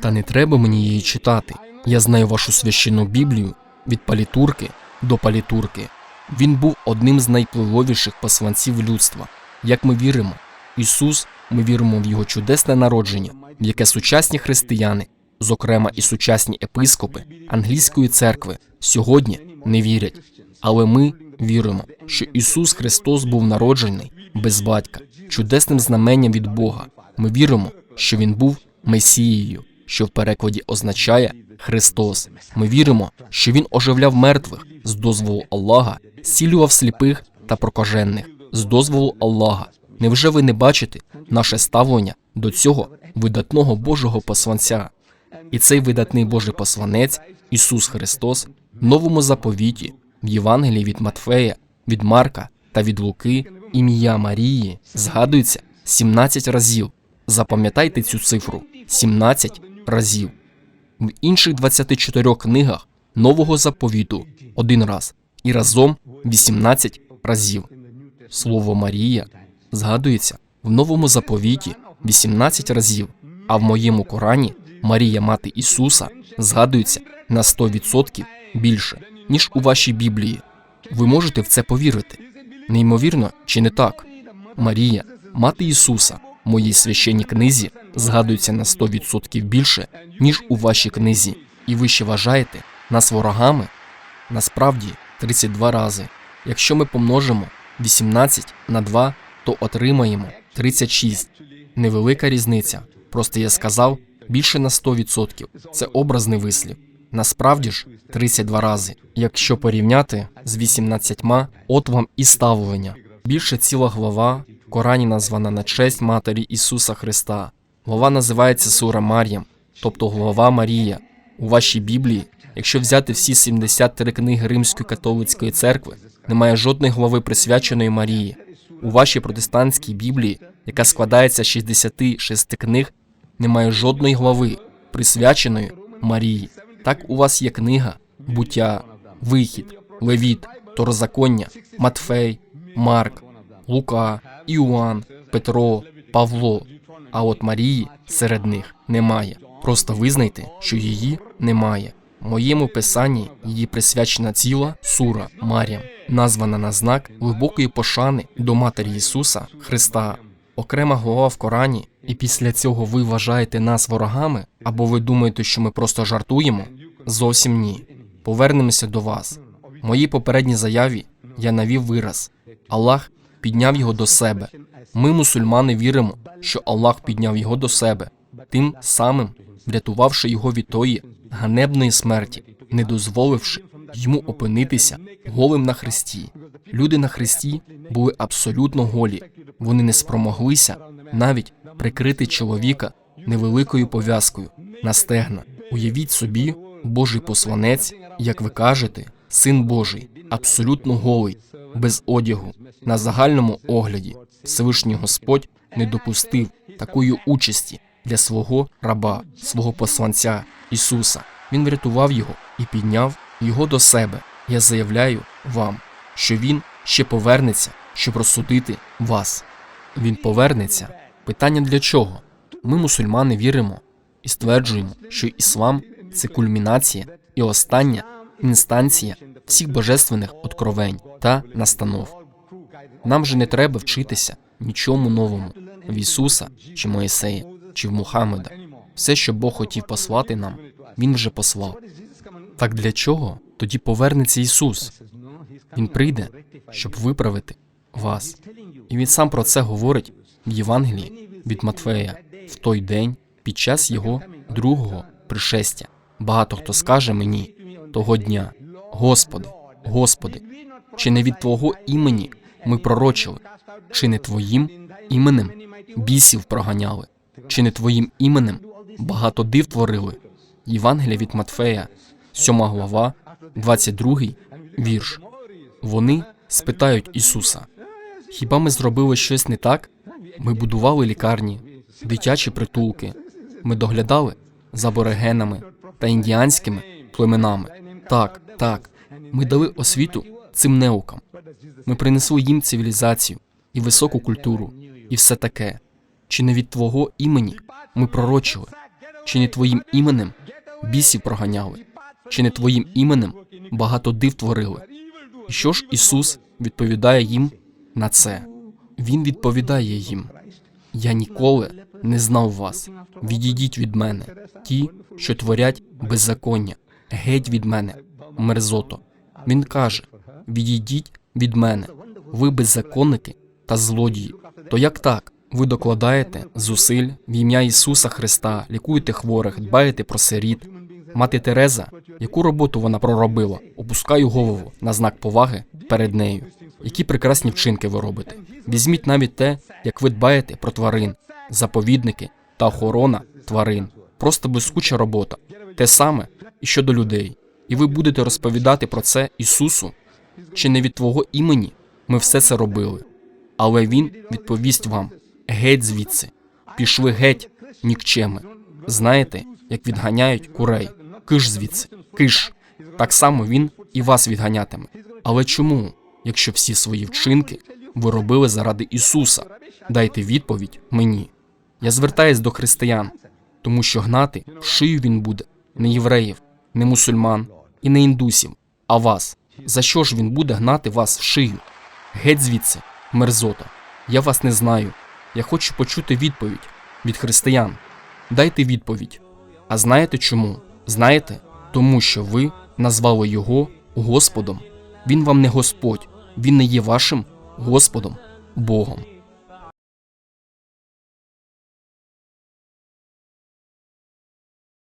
Та не треба мені її читати. Я знаю вашу священну Біблію від палітурки до палітурки. Він був одним з найпливовіших посланців людства. Як ми віримо, Ісус, ми віримо в Його чудесне народження, в яке сучасні християни, зокрема і сучасні епископи англійської церкви, сьогодні не вірять. Але ми віримо, що Ісус Христос був народжений без батька, чудесним знаменням від Бога. Ми віримо, що Він був Месією, що в перекладі означає Христос. Ми віримо, що Він оживляв мертвих з дозволу Аллаха, зцілював сліпих та прокажених з дозволу Аллаха. Невже ви не бачите наше ставлення до цього видатного Божого посланця? І цей видатний Божий посланець, Ісус Христос, в новому заповіті, в Євангелії від Матфея, від Марка та від Луки, ім'я Марії згадується 17 разів. Запам'ятайте цю цифру 17 разів. В інших 24 книгах нового заповіту один раз і разом 18 разів. Слово Марія згадується в новому заповіті 18 разів, а в моєму Корані Марія, мати Ісуса, згадується на 100% більше, ніж у вашій Біблії. Ви можете в це повірити. Неймовірно, чи не так? Марія, мати Ісуса, моїй священній книзі згадується на 100% більше, ніж у вашій книзі. І ви ще вважаєте нас ворогами? Насправді 32 рази. Якщо ми помножимо 18 на 2, то отримаємо 36. Невелика різниця. Просто я сказав більше на 100%. Це образний вислів. Насправді ж 32 рази. Якщо порівняти з 18, от вам і ставлення. Більше ціла глава Корані названа на честь Матері Ісуса Христа. Глава називається Сура Мар'ям, тобто глава Марія. У вашій Біблії, якщо взяти всі 73 книги Римської католицької церкви, немає жодної глави присвяченої Марії. У вашій протестантській Біблії, яка складається з 66 книг, немає жодної глави, присвяченої Марії. Так у вас є книга, буття, вихід, Левіт, Торозаконня, Матфей, Марк, Лука, Іоанн, Петро, Павло. А от Марії серед них немає. Просто визнайте, що її немає. В моєму писанні її присвячена ціла сура Мар'ям, названа на знак глибокої пошани до Матері Ісуса Христа. Окрема глава в Корані, і після цього ви вважаєте нас ворогами, або ви думаєте, що ми просто жартуємо? Зовсім ні. Повернемося до вас. В моїй попередній заяві я навів вираз: Аллах підняв його до себе. Ми, мусульмани, віримо, що Аллах підняв його до себе, тим самим врятувавши його від тої ганебної смерті, не дозволивши йому опинитися голим на хресті. Люди на хресті були абсолютно голі. Вони не спромоглися навіть прикрити чоловіка невеликою пов'язкою на стегна. Уявіть собі, Божий посланець, як ви кажете, син Божий, абсолютно голий, без одягу, на загальному огляді. Всевишній Господь не допустив такої участі для свого раба, свого посланця Ісуса. Він врятував його і підняв його до себе. Я заявляю вам, що він ще повернеться, щоб розсудити вас. Він повернеться. Питання для чого? Ми, мусульмани, віримо і стверджуємо, що іслам це кульмінація і остання інстанція всіх божественних откровень та настанов. Нам же не треба вчитися нічому новому в Ісуса чи Моїсея, чи в Мухаммеда. Все, що Бог хотів послати нам, Він вже послав. Так для чого тоді повернеться Ісус? Він прийде, щоб виправити вас. І він сам про це говорить в Євангелії від Матфея в той день під час його другого пришестя. Багато хто скаже мені того дня: Господи, Господи, чи не від Твого імені ми пророчили, чи не Твоїм іменем бісів проганяли, чи не Твоїм іменем багато див творили? Євангелія від Матфея, 7 глава, 22 вірш. Вони спитають Ісуса: Хіба ми зробили щось не так? Ми будували лікарні, дитячі притулки, ми доглядали за аборигенами та індіанськими племенами. Так, так, ми дали освіту цим неукам. Ми принесли їм цивілізацію і високу культуру, і все таке. Чи не від Твого імені ми пророчили? Чи не твоїм іменем бісів проганяли? Чи не твоїм іменем багато див творили? І що ж Ісус відповідає їм на це? Він відповідає їм: Я ніколи не знав вас. Відійдіть від мене, ті, що творять беззаконня, геть від мене, мерзото. Він каже: Відійдіть від мене, ви беззаконники та злодії. То як так? Ви докладаєте зусиль в ім'я Ісуса Христа, лікуєте хворих, дбаєте про сиріт. Мати Тереза, яку роботу вона проробила, опускаю голову на знак поваги перед нею. Які прекрасні вчинки ви робите. Візьміть навіть те, як ви дбаєте про тварин, заповідники та охорона тварин. Просто блискуча робота. Те саме і щодо людей. І ви будете розповідати про це Ісусу, чи не від Твого імені ми все це робили. Але Він відповість вам: геть звідси, пішли геть, нікчеми. Знаєте, як відганяють курей, киш звідси, киш. Так само він і вас відганятиме. Але чому, якщо всі свої вчинки ви робили заради Ісуса? Дайте відповідь мені. Я звертаюсь до християн, тому що гнати в шию він буде не євреїв, не мусульман і не індусів, а вас. За що ж він буде гнати вас в шию? Геть звідси, мерзота. Я вас не знаю. Я хочу почути відповідь від християн. Дайте відповідь. А знаєте чому? Знаєте? Тому що ви назвали його Господом. Він вам не Господь, він не є вашим Господом, Богом.